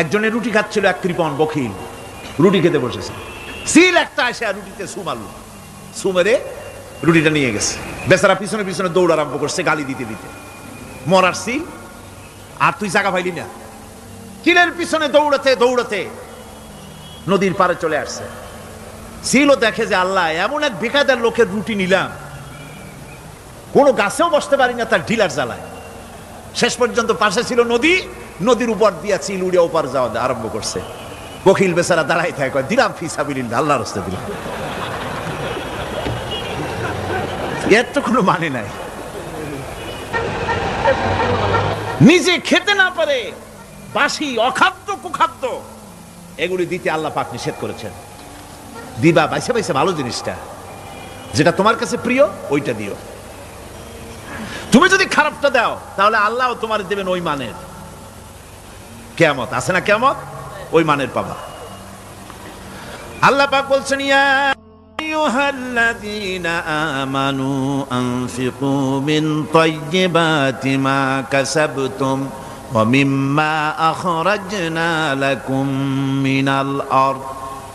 একজনের রুটি খাচ্ছিল, এক কৃপন বখিল। রুটি খেতে বসেছে। সিল একটা আর রুটিতে সু মারলো সু মেরে রুটিটা নিয়ে গেছে। বেচারা পিছনে পিছনে দৌড় আরম্ভ করছে গালি দিতে দিতে। মরার সিল, আর তুই জায়গা পাইলি না। চিলের পিছনে দৌড়াতে দৌড়াতে নদীর পারে চলে আসছে। সিলও দেখে যে আল্লাহ, এমন এক বেকায়দার লোকের রুটি নিলাম। কোনো গাছেও বসতে পারি না তার ঢিলার জ্বালায়। শেষ পর্যন্ত পাশে ছিল নদী নদীর উপর দিয়া চিল উড়ে ওপার যাওয়া আরম্ভ করছে। বকিল বেচারা দাঁড়াই থাকে দিলাম ফিসাবিল আল্লাহর হস্তে দিলাম। এর তো কোনো মানে নাই। নিজে খেতে না পারে, বাসি, অখাদ্য, কুখাদ্য, এগুলি দিতে আল্লাহ পাক নিষেধ করেছেন। দিবা, বাইসে বাইসে, ভালো জিনিসটা। যেটা তোমার কাছে প্রিয়, ওইটা দিও। তুমি যদি খারাপটা দাও, তাহলে আল্লাহ তোমার দেবেন ওই মানের। কেয়ামত, আছে না কেয়ামত? ওই মানের পাবা। আল্লাহ পাক বলছেন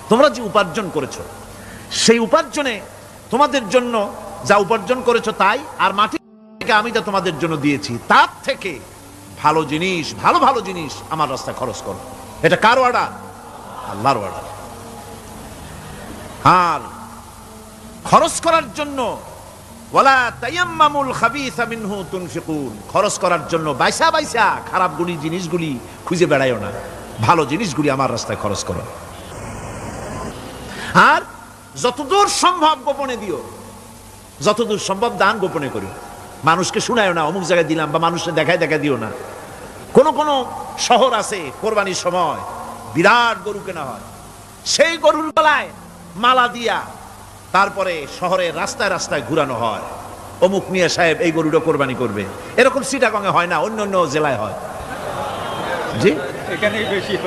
তোমরা যে উপার্জন করেছ, সেই উপার্জনে তোমাদের জন্য যা উপার্জন করেছ তাই, আর মাটি থেকে আমি যা তোমাদের জন্য দিয়েছি, তার থেকে ভালো জিনিস, ভালো ভালো জিনিস আমার রাস্তায় খরচ করো। এটা কার অর্ডার আল্লাহর অর্ডার আর খরচ করার জন্য, ওয়ালা তায়াম্মামুল খাবিসা মিনহু তুনফিকুন। খরচ করার জন্য বাইসা বাইসা খারাপ গুলি জিনিসগুলি খুঁজে বেড়াইও না। ভালো জিনিসগুলি আমার রাস্তায় খরচ করো। আর যতদূর সম্ভব গোপনে দিও। যতদূর সম্ভব দান গোপনে করি মানুষকে শুনায়ও না অমুক জায়গায় দিলাম বা মানুষকে দেখায় দেখা দিও না। কোন কোন শহর আছে কোরবানির সময় বিরাট গরু কেনা হয়। সেই গরুর গলায় মালা দিয়া তারপরে শহরের রাস্তায় রাস্তায় ঘুরানো হয়। অমুক মিয়া সাহেব এই গরুটা কোরবানি করবে। এরকম সিটাগঙ্গে হয় না অন্য অন্য জেলায় হয়। জি? এখানেই বেশি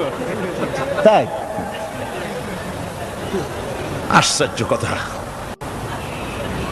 তাই? আশ্চর্য কথা।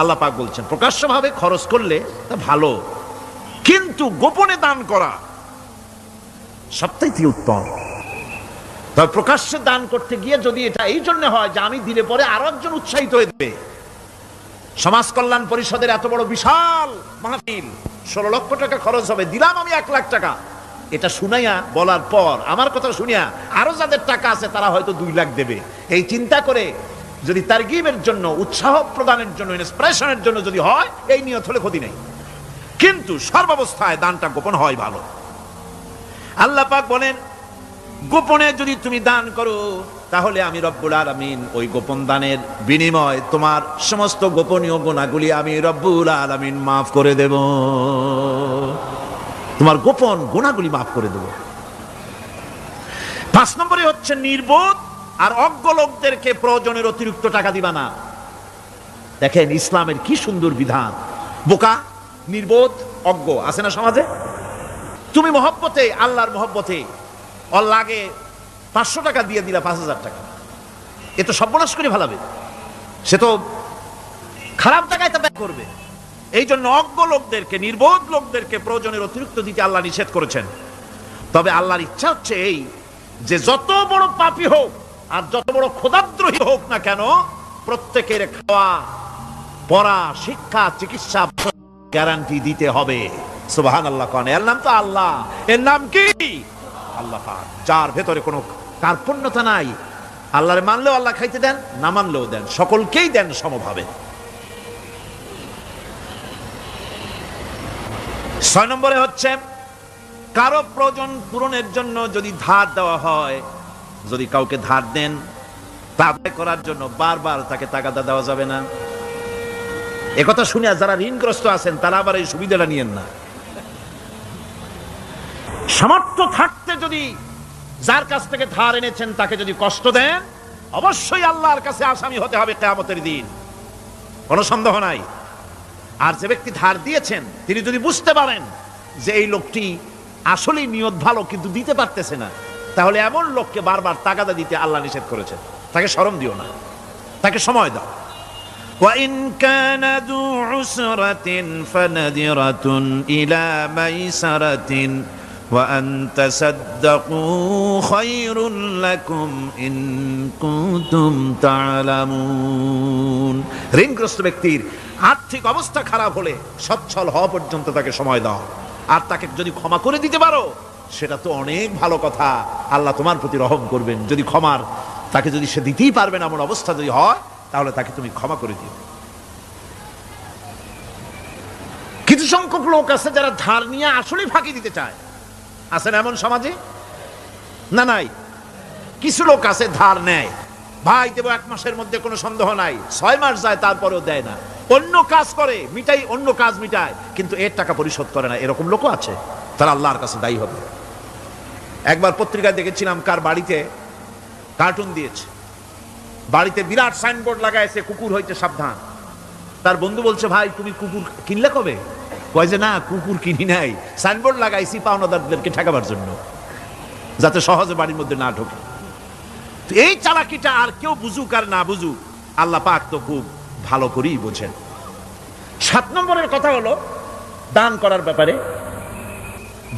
আল্লাহ পাক বলছেন, প্রকাশ্যভাবে খরচ করলে তা ভালো, কিন্তু গোপনে দান করা সবথেকে উত্তম। তবে প্রকাশ্যে দান করতে গিয়ে যদি এটা এই জন্য হয় যে আমি দিলে পরে আরও একজন উৎসাহিত হয়ে দেবে। সমাজ কল্যাণ পরিষদের এত বড় বিশাল মাহফিল, ষোলো লক্ষ টাকা খরচ হবে, দিলাম আমি এক লাখ টাকা। এটা শুনাইয়া, বলার পর, আমার কথা শুনিয়া আরও যাদের টাকা আছে তারা হয়তো দুই লাখ দেবে। এই চিন্তা করে যদি তারগিবের জন্য, উৎসাহ প্রদানের জন্য ইন্সপিরেশনের জন্য যদি হয়, এই নিয়ত হলে ক্ষতি নেই। কিন্তু সর্বাবস্থায় দানটা গোপন হয় ভালো। আল্লাহ পাক বলেন, গোপনে যদি তুমি দান করো, তাহলে আমি রব্বুল আলামিন ওই গোপন দানের বিনিময় তোমার সমস্ত গোপনীয় গুণাগুলি আমি রব্বুল আলামিন মাফ করে দেব। তোমার গোপন গুণাগুলি মাফ করে দেব। পাঁচ নম্বরে হচ্ছে নির্বোধ আর অজ্ঞ লোকদেরকে প্রয়োজনের অতিরিক্ত টাকা দিবা না। দেখেন ইসলামের কি সুন্দর বিধান। বোকা, নির্বোধ, অজ্ঞ, আছে না সমাজে? তুমি মহব্বতে, আল্লাহর মহব্বতে লাগে পাঁচশো টাকা দিয়ে দিলা, পাঁচ হাজার টাকা। এ তো সর্বনাশ করে ভালাবে সে তো খারাপ টাকায় তা ব্যয় করবে। এই জন্য অজ্ঞ লোকদেরকে, নির্বোধ লোকদেরকে প্রয়োজনের অতিরিক্ত দিতে আল্লাহ নিষেধ করেছেন। তবে আল্লাহর ইচ্ছা হচ্ছে এই, যে যত বড় পাপী হোক আর যত বড় ক্ষুদাদ্রোহী হোক না কেন প্রত্যেকের খাওয়া পড়া শিক্ষা চিকিৎসা গ্যারান্টি দিতে হবে। সুবাহান আল্লাহ কন। এর নাম তো আল্লাহ। এর নাম কি? আল্লাহ পাক, যার ভেতরে কোনো কার্পণ্যতা নাই আল্লাহরে মানলেও আল্লাহ খাইতে দেন না মানলেও দেন। সকলকেই দেন সমভাবে। ছয় নম্বরে হচ্ছে কারও প্রয়োজন পূরণের জন্য যদি ধার দেওয়া হয় যদি কাউকে ধার দেন তা আদায় করার জন্য বারবার তাকে তাগাদা দেওয়া যাবে না। একথা শুনে যারা ঋণগ্রস্ত আছেন, তারা আবার এই সুবিধাটা নিয়েন না। সামর্থ্য থাকতে যদি যার কাছ থেকে ধার এনেছেন, তাকে যদি কষ্ট দেন, অবশ্যই আল্লাহর কাছে আসামি হতে হবে কেয়ামতের দিন। কোনো সন্দেহ নাই। আর যে ব্যক্তি ধার দিয়েছেন, তিনি যদি বুঝতে পারেন যে এই লোকটি আসলেই নিয়ত ভালো, কিন্তু দিতে পারতেছে না তাহলে এমন লোককে বারবার তাগাদা দিতে আল্লাহ নিষেধ করেছেন তাকে শরম দিও না তাকে সময় দাও وإن كان ذو عسرة فنذرة إلى ميسرة وأن تصدقوا خير لكم إن كنتم تعلمون ঋণগ্রস্ত ব্যক্তির আর্থিক অবস্থা খারাপ হলে সচ্ছল হওয়া পর্যন্ত তাকে সময় দাও আর তাকে যদি ক্ষমা করে দিতে পারো সেটা তো অনেক ভালো কথা। আল্লাহ তোমার প্রতি রহম করবেন। যদি ক্ষমার, তাকে যদি সে দিতেই পারবে না, এমন অবস্থা যদি হয়, তাহলে তাকে তুমি ক্ষমা করে দিও। কিছু সংখ্যক লোক আছে যারা ধার নিয়ে আসলে ফাঁকি দিতে চায়। আছেন এমন সমাজে? না, নাই। কিছু লোক আছে ধার নেয়। ভাই, দেবো, এক মাসের মধ্যে কোনো সন্দেহ নাই। ছয় মাস যায়, তারপরেও দেয় না। অন্য কাজ করে, মিটাই, অন্য কাজ মিটায়, কিন্তু এর টাকা পরিশোধ করে না। এরকম লোকও আছে। তারা আল্লাহর কাছে দায়ী হবে। একবার পত্রিকায় দেখেছিলাম কার বাড়িতে কার্টুন দিয়েছে। বাড়িতে বিরাট সাইনবোর্ড লাগাইছে কুকুর হইতে সাবধান। তার বন্ধু বলছে, ভাই, তুমি কুকুর কিনলে কবে? কয় যে, না, কুকুর কিনি নাই। সাইনবোর্ড লাগাইছি পাওনাদারদেরকে ঠেকাবার জন্য, যাতে সহজে বাড়ির মধ্যে না ঢোকে। এই চালাকিটা আর কেউ বুঝুক আর না বুঝুক, আল্লাহ পাক তো খুব ভালো করেই বোঝেন। সাত নম্বরের কথা হলো, দান করার ব্যাপারে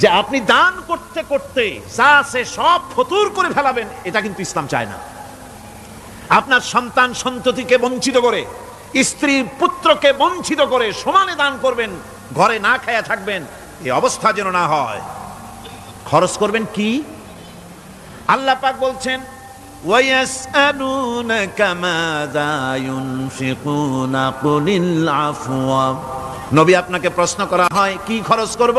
যে আপনি দান করতে করতে যা সে সব ফতুর করে ফেলাবেন, এটা কিন্তু ইসলাম চায় না। আপনার সন্তান সন্ততিকে বঞ্চিত করে স্ত্রী পুত্রকে বঞ্চিত করে সমানে দান করবেন, ঘরে না খায়া থাকবেন এই অবস্থা যেন না হয়। খরচ করবেন কি? আল্লাহ পাক বলছেন নবী আপনাকে প্রশ্ন করা হয়, কি খরচ করব?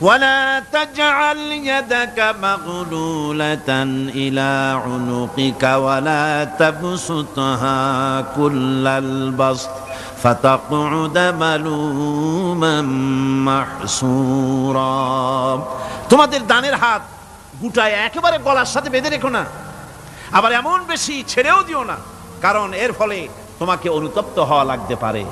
ولا تجعل يدك مغلولة إلى عنقك ولا تبسطها كل البسط فتقعد ملوما محسورا তোমাদের দানের হাত গুটায় একেবারে গলার সাথে বেঁধে রেখো না আবার এমন বেশি ছেড়েও দিও না কারণ এর ফলে তোমাকে অনুতপ্ত হওয়া লাগতে পারে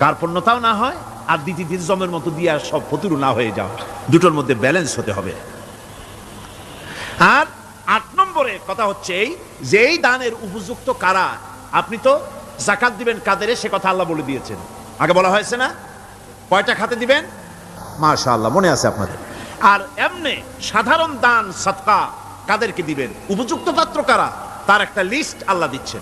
কার্পণ্যতাও না হয় আর দ্বিতীয় জমের মতো দিয়ে আর সব ফতুরু না হয়ে যাও। দুটোর মধ্যে ব্যালেন্স হতে হবে। আর আট নম্বরে কথা হচ্ছে এই, যে এই দানের উপযুক্ত কারা, আপনি তো জাকাত দিবেন কাদের, সে কথা আল্লাহ বলে দিয়েছেন। আগে বলা হয়েছে না? কয়টা খাতে দিবেন? মাশা আল্লাহ মনে আছে আপনাদের। আর এমনি সাধারণ দান সৎকা কাদেরকে দিবেন? উপযুক্ত পাত্র কারা? তার একটা লিস্ট আল্লাহ দিচ্ছেন।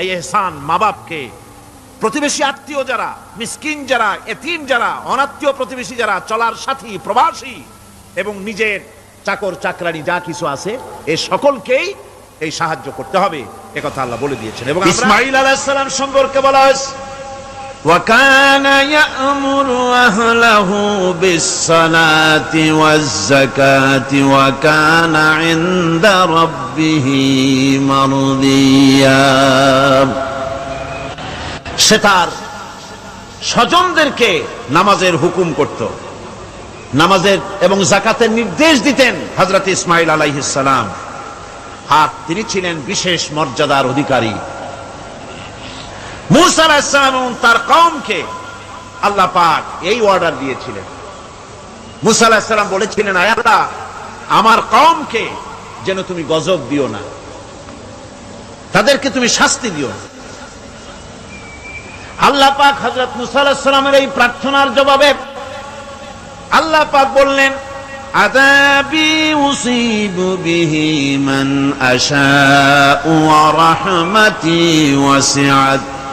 এই এহসান মা বাপকে প্রতিবেশী আত্মীয় যারা, মিসকিন যারা, এতিম যারা, অনাত্মীয় প্রতিবেশী যারা, চলার সাথী, প্রবাসী এবং নিজের চাকর, চাকরানি যা কিছু আছে, এ সকলকেই এই সাহায্য করতে হবে। এ কথা আল্লাহ বলে দিয়েছেন। এবং ইসমাইল আলাইহিস সম্পর্কে বলা হয়েছে وكان يأمر أهله بالصلاة والزكاة وكان عند ربه مرضيا সে তার স্বজনদেরকে নামাজের হুকুম করত নামাজের এবং জাকাতের নির্দেশ দিতেন হজরত ইসমাইল আলাইহিসালাম আর তিনি ছিলেন বিশেষ মর্যাদার অধিকারী মুসা আলাহিসাম এবং তার কমকে আল্লাহ পাক এই অর্ডার দিয়েছিলেন মুসা আলাহিসাল্লাম বলেছিলেন আয় আল্লাহ আমার কমকে যেন তুমি গজব দিও না তাদেরকে তুমি শাস্তি দিও না আল্লাহ পাক হজরত মুসা আলাহিসাল্লামের এই প্রার্থনার জবাবে আল্লাহ পাক বললেন عذابي أصيب به من أشاء ورحمتي وسعت كل شيء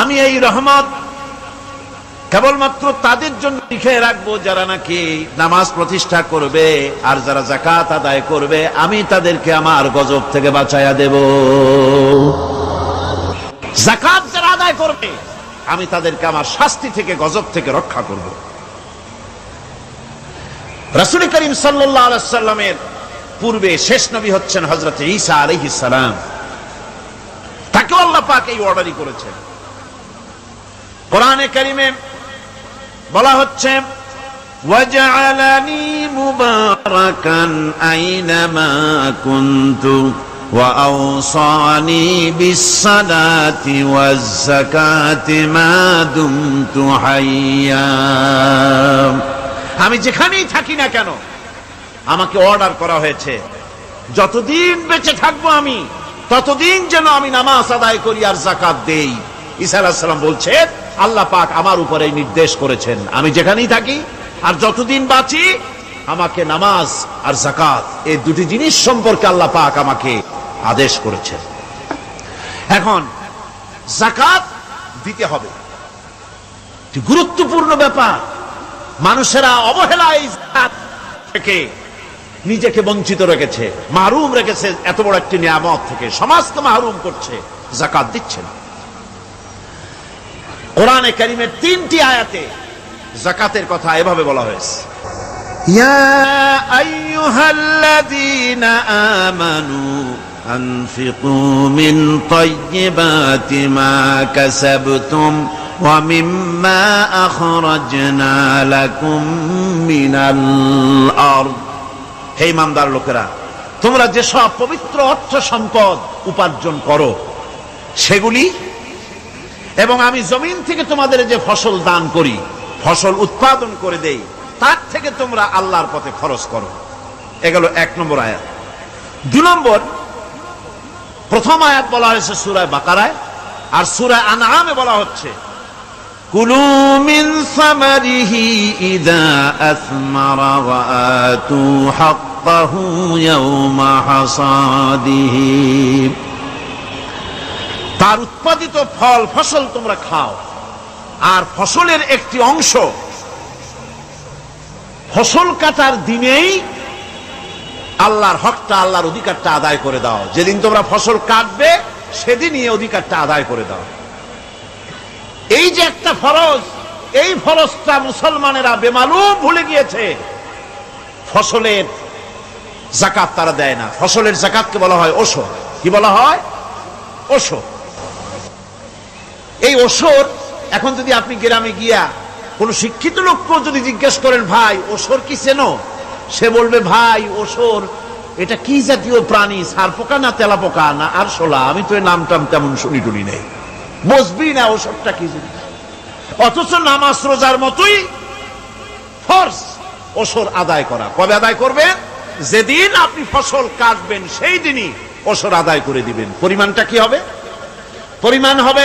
আমি এই রহমত কেবলমাত্র তাদের জন্য লিখে রাখব যারা নাকি নামাজ প্রতিষ্ঠা করবে আর যারা জাকাত আদায় করবে, আমি তাদেরকে আমার গজব থেকে বাঁচাইয়া দেব। জাকাত যারা আদায় করবে, আমি তাদেরকে আমার শাস্তি থেকে, গজব থেকে রক্ষা করব। রাসুল করিম সাল্লামের পূর্বে শেষ নবী হচ্ছেন হজরত ঈসা আলহিস সালাম। তাকেও আল্লাহ পাক এই অর্ডারই করেছেন। কোরআনে কারিমে বলা হচ্ছে وجعلني مباركا أينما كنت وأوصاني بالصلاة والزكاة ما دمت حيا আমি যেখানেই থাকি না কেন আমাকে অর্ডার করা হয়েছে যতদিন বেঁচে থাকবো আমি ততদিন যেন আমি নামাজ আদায় করি আর জাকাত দেই ঈসা আলাহিসাল্লাম বলছেন আল্লাহ পাক আমার উপরে নির্দেশ করেছেন। আমি যেখানেই থাকি আর যতদিন বাঁচি, আমাকে নামাজ আর জাকাত এই দুটি জিনিস সম্পর্কে আল্লাহ পাক আমাকে আদেশ করেছেন। এখন জাকাত দিতে হবে। গুরুত্বপূর্ণ ব্যাপার। মানুষেরা অবহেলায় থেকে নিজেকে বঞ্চিত রেখেছে, মাহরুম রেখেছে, এত বড় একটি নিয়ামত থেকে সমাজকে মাহরুম করছে জাকাত দিচ্ছে না। কোরআনে কারিমের তিনটি আয়াতে জাকাতের কথা এভাবে বলা হয়েছে। ইয়া আমানু হে ইমানদার লোকেরা তোমরা যেসব পবিত্র অর্থ সম্পদ উপার্জন করো সেগুলি এবং আমি জমিন থেকে তোমাদের যে ফসল দান করি ফসল উৎপাদন করে দেই তার থেকে তোমরা আল্লাহর পথে খরচ করো এগুলো এক নম্বর আয়াত দু নম্বর প্রথম আয়াত বলা হয়েছে সুরায় বাকারায় আর সুরায় আনামে বলা হচ্ছে كلوا من ثمره إذا أثمر وآتوا حقه يوم حصاده তার উৎপাদিত ফল, ফসল তোমরা খাও। আর ফসলের একটি অংশ ফসল কাটার দিনেই আল্লাহর হকটা, আল্লাহর অধিকারটা আদায় করে দাও। যেদিন তোমরা ফসল কাটবে, সেদিনই অধিকারটা আদায় করে দাও। এই যে একটা ফরজ, এই ফরজটা মুসলমানেরা বেমালুম ভুলে গিয়েছে। ফসলের জাকাত তারা দেয় না। ফসলের জাকাতকে বলা হয় ওষুধ। কি বলা হয়? ওষুধ। এই ওসর, এখন যদি আপনি গ্রামে গিয়া কোন শিক্ষিত লোককেও যদি জিজ্ঞেস করেন, ভাই, ওসর কি চেনো? সে বলবে, ভাই, ওসর, এটা কি জাতীয় প্রাণী? সার পোকা না তেলা পোকা? না আর শোলা আমি তো এর নাম টাম তেমন শুনি টুনি নেই। বুঝবি না ওসবটা কি জিনিস? অথচ নামাজ রোজার মতোই ফর্স ওসর আদায় করা। কবে আদায় করবেন? যেদিন আপনি ফসল কাটবেন, সেই দিনই ওসর আদায় করে দিবেন। পরিমাণটা কি হবে? পরিমাণ হবে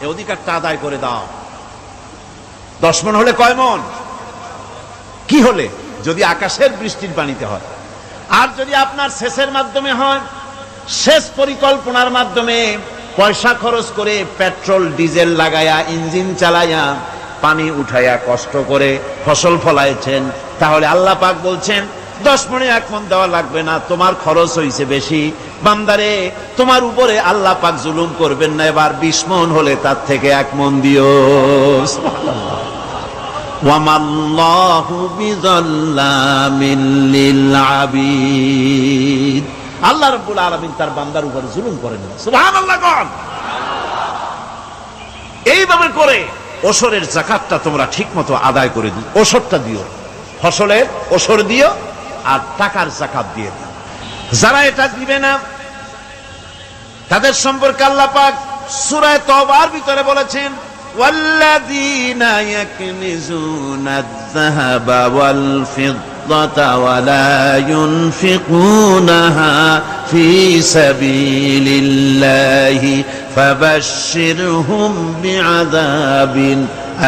এই অধিকারটা আদায় করে দাও। দশ মন হলে কয় মন? কি হলে? যদি আকাশের বৃষ্টির পানিতে হয়। আর যদি আপনার শেষের মাধ্যমে হয় শেষ পরিকল্পনার মাধ্যমে পয়সা খরচ করে পেট্রোল, ডিজেল লাগায়া, ইঞ্জিন চালায়া, পানি উঠাইয়া কষ্ট করে ফসল ফলাইছেন, তাহলে আল্লাহ পাক বলছেন দশ মনে এক মন দেওয়া লাগবে না, তোমার খরচ হয়েছে বেশি। বান্দারে, তোমার উপরে আল্লাহ পাক জুলুম করবেন না, এবার বিশ মন হলে তার থেকে এক মন দিও। আল্লাহ রব্বুল আলমিন তার বান্দার জুলুম করেন এইভাবে করে ওসরের জাকাতটা তোমরা ঠিক মতো আদায় করে দিও। ওসরটা দিও। ফসলের ওসর দিও আর টাকার জাকাত দিয়ে দিও যারা এটা দিবে না তাদের সম্পর্কে আল্লাহ পাক সূরা তওবার ভিতরে বলেছেন والذين يكنزون الذهب والفضة ولا ينفقونها في سبيل الله فبشرهم بعذاب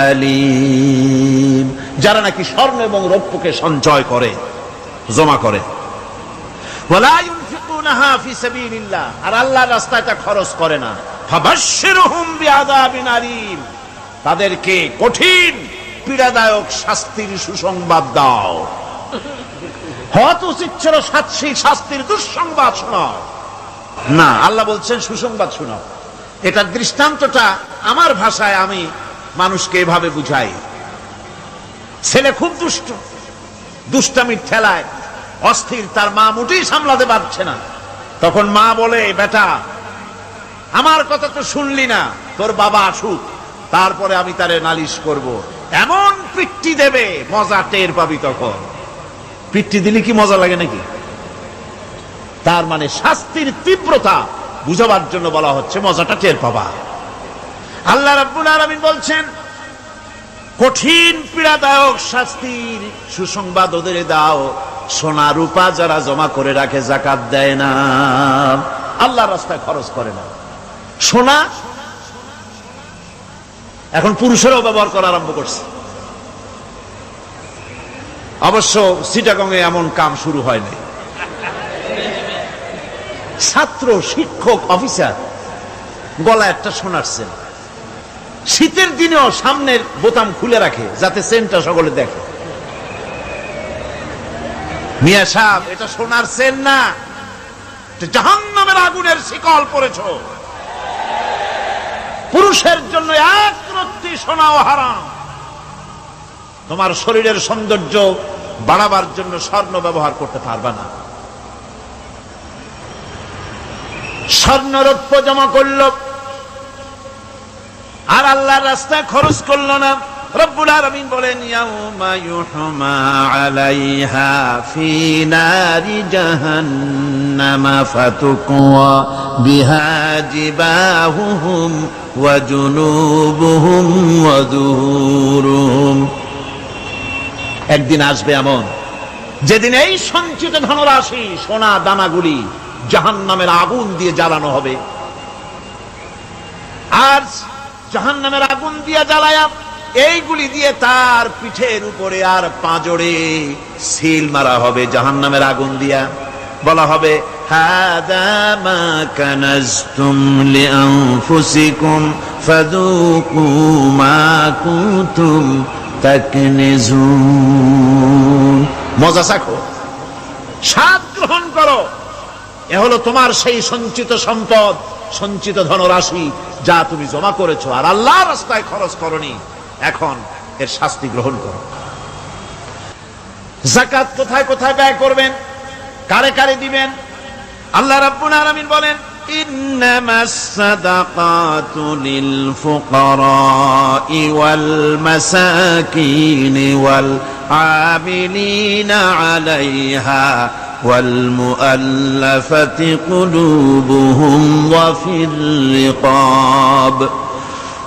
أليم যারা নাকি স্বর্ণ এবং রৌপ্যকে সঞ্চয় করে জমা করে। আর আল্লাহর রাস্তায় তা খরচ করে না। তাদেরকে কঠিন, পীড়াদায়ক শাস্তির সুসংবাদ দাও। হত শাস্তির দুঃসংবাদ শোনাও না, আল্লাহ বলছেন সুসংবাদ শোনাও এটার দৃষ্টান্তটা আমার ভাষায় আমি মানুষকে এভাবে বুঝাই। ছেলে খুব দুষ্ট। দুষ্টামির ঠেলায় অস্থির, তার মা মোটেই সামলাতে পারছে না। তখন মা বলে, বেটা, আমার কথা তো শুনলি না, তোর বাবা আসুক, তারপরে আমি তারে নালিশ করব। এমন পিট্টি দেবে, মজা টের পাবি তখন। পিট্টি দিলে কি মজা লাগে নাকি? তার মানে শাস্তির তীব্রতা বুঝাবার জন্য বলা হচ্ছে, মজাটা টের পাবা। আল্লাহ রাব্বুল আলামিন বলছেন, কঠিন পীড়াদায়ক শাস্তির সুসংবাদ ওদের দাও সোনা রূপা যারা জমা করে রাখে জাকাত দেয় না। আল্লাহ রাস্তায় খরচ করে না। সোনা, এখন পুরুষেরাও ব্যবহার করা আরম্ভ করছে। অবশ্য সিটাগংয়ে এমন কাম শুরু হয়নি ছাত্র, শিক্ষক, অফিসার গলা একটা সেন। শীতের দিনেও সামনের বোতাম খুলে রাখে, যাতে সেন্টটা সকলে দেখে। মিয়া সাহেব। এটা সোনার সেন না। জাহান নামের আগুনের শিকল পড়েছ। পুরুষের জন্য এক রত্তি সোনাও হারাম। তোমার শরীরের সৌন্দর্য বাড়াবার জন্য স্বর্ণ ব্যবহার করতে পারবা না। স্বর্ণ স্বর্ণরৌপ্য জমা করল। আর আল্লাহর রাস্তায় খরচ করল না। রব্বুল আলামিন বলেন একদিন আসবে এমন, যেদিন এই সঞ্চিত ধনরাশি, সোনা দানাগুলি জাহান্নামের আগুন দিয়ে জ্বালানো হবে। আর জাহান্নামের আগুন দিয়ে জ্বালায়া এইগুলি দিয়ে তার পিঠের উপরে আর পাঁজরে সিল মারা হবে, জাহান্নামের আগুন দিয়া। বলা হবে মজা চাখো স্বাদ গ্রহণ করো। এ হলো তোমার সেই সঞ্চিত সম্পদ, সঞ্চিত ধনরাশি যা তুমি জমা করেছ। আর আল্লাহ রাস্তায় খরচ করনি। এখন এর শাস্তি গ্রহণ করো জাকাত কোথায় কোথায় ব্যয় করবেন কারে কারে দিবেন আল্লাহ রাব্বুল আলামিন বলেন إنما الصدقات للفقراء والمساكين والعاملين عليها والمؤلفة قلوبهم وفي الرقاب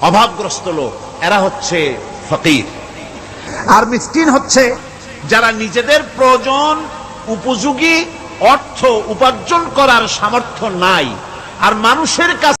অভাবগ্রস্ত লোক। এরা হচ্ছে ফকির। আর মিসকিন হচ্ছে যারা নিজেদের প্রয়োজন, উপযোগী অর্থ উপার্জন করার সামর্থ্য নাই। আর মানুষের কাছে